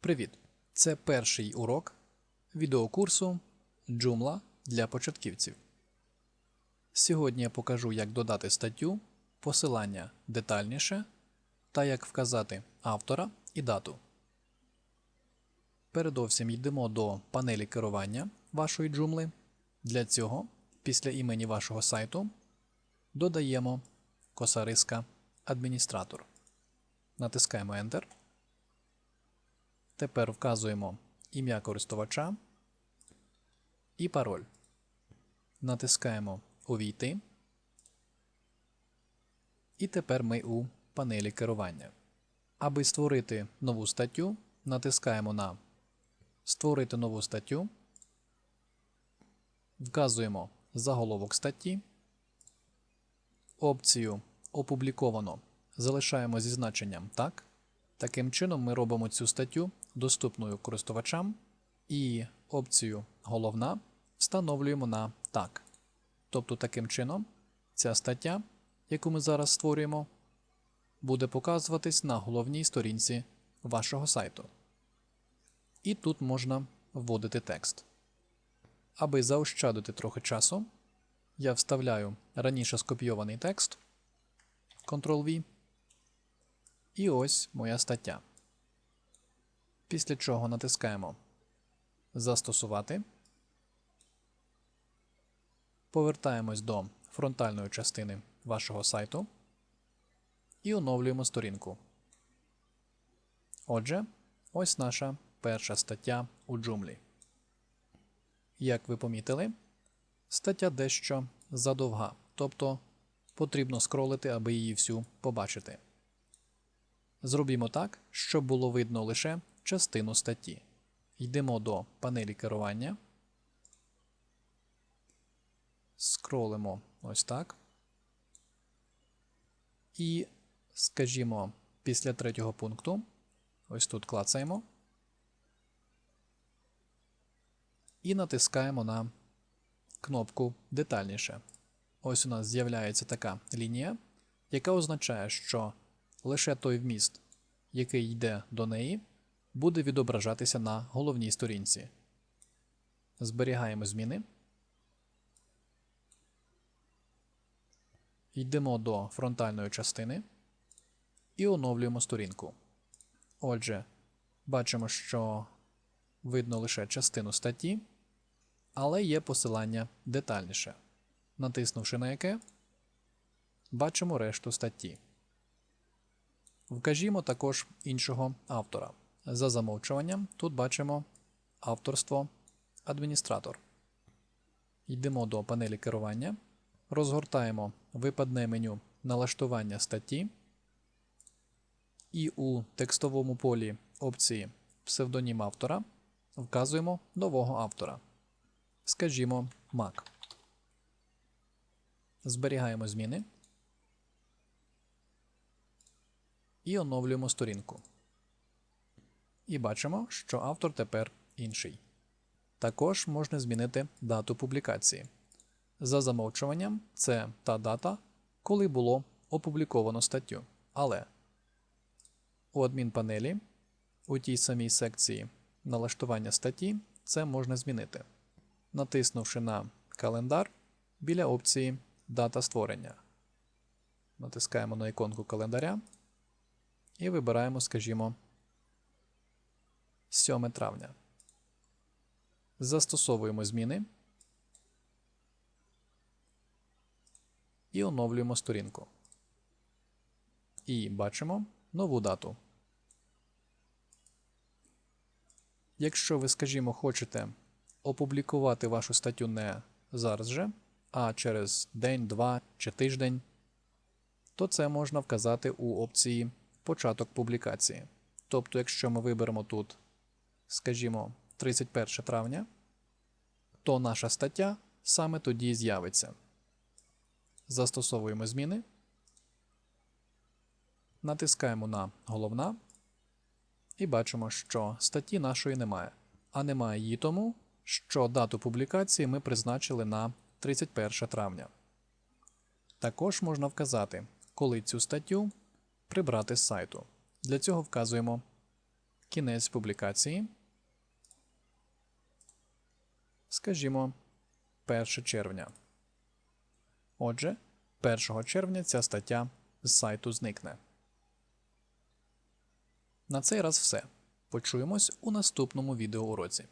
Привіт! Це перший урок відеокурсу Joomla для початківців. Сьогодні я покажу, як додати статтю, посилання детальніше та як вказати автора і дату. Передовсім йдемо до панелі керування вашої Joomla. Для цього, після імені вашого сайту, додаємо косариска Адміністратор. Натискаємо Enter. Тепер вказуємо ім'я користувача і пароль. Натискаємо Увійти. І тепер ми у панелі керування. Аби створити нову статтю, натискаємо на Створити нову статтю. Вказуємо заголовок статті. Опцію Опубліковано залишаємо зі значенням Так. Таким чином, ми робимо цю статтю доступною користувачам і опцію Головна встановлюємо на Так. Тобто, таким чином, ця стаття, яку ми зараз створюємо, буде показуватись на головній сторінці вашого сайту. І тут можна вводити текст. Аби заощадити трохи часу, я вставляю раніше скопійований текст Ctrl-V. І ось моя стаття. Після чого натискаємо Застосувати. Повертаємось до фронтальної частини вашого сайту і оновлюємо сторінку. Отже, ось наша перша стаття у Joomla. Як ви помітили, стаття дещо задовга, тобто потрібно скролити, аби її всю побачити. Зробімо так, щоб було видно лише частину статті. Йдемо до панелі керування. Скролимо ось так. І, скажімо, після третього пункту, ось тут клацаємо. І натискаємо на кнопку Детальніше. Ось у нас з'являється така лінія, яка означає, що лише той вміст, який йде до неї, буде відображатися на головній сторінці. Зберігаємо зміни. Йдемо до фронтальної частини і оновлюємо сторінку. Отже, бачимо, що видно лише частину статті, але є посилання детальніше. Натиснувши на яке, бачимо решту статті. Вкажімо також іншого автора. За замовчуванням тут бачимо авторство адміністратор. Йдемо до панелі керування, розгортаємо випадне меню налаштування статті. І у текстовому полі опції псевдонім автора вказуємо нового автора. Скажімо, Mac. Зберігаємо зміни. І оновлюємо сторінку. І бачимо, що автор тепер інший. Також можна змінити дату публікації. За замовчуванням, це та дата, коли було опубліковано статтю. Але у адмінпанелі у тій самій секції налаштування статті це можна змінити, натиснувши на календар біля опції Дата створення. Натискаємо на іконку календаря і вибираємо, скажімо, 7 травня. Застосовуємо зміни і оновлюємо сторінку. І бачимо нову дату. Якщо ви, скажімо, хочете опублікувати вашу статтю не зараз же, а через день, два чи тиждень, то це можна вказати у опції початок публікації. Тобто, якщо ми виберемо тут, скажімо, 31 травня, то наша стаття саме тоді з'явиться. Застосовуємо зміни, натискаємо на головна і бачимо, що статті нашої немає. А немає її тому, що дату публікації ми призначили на 31 травня. Також можна вказати, коли цю статтю прибрати з сайту. Для цього вказуємо кінець публікації. Скажімо, 1 червня. Отже, 1 червня ця стаття з сайту зникне. На цей раз все. Почуємось у наступному відеоуроці.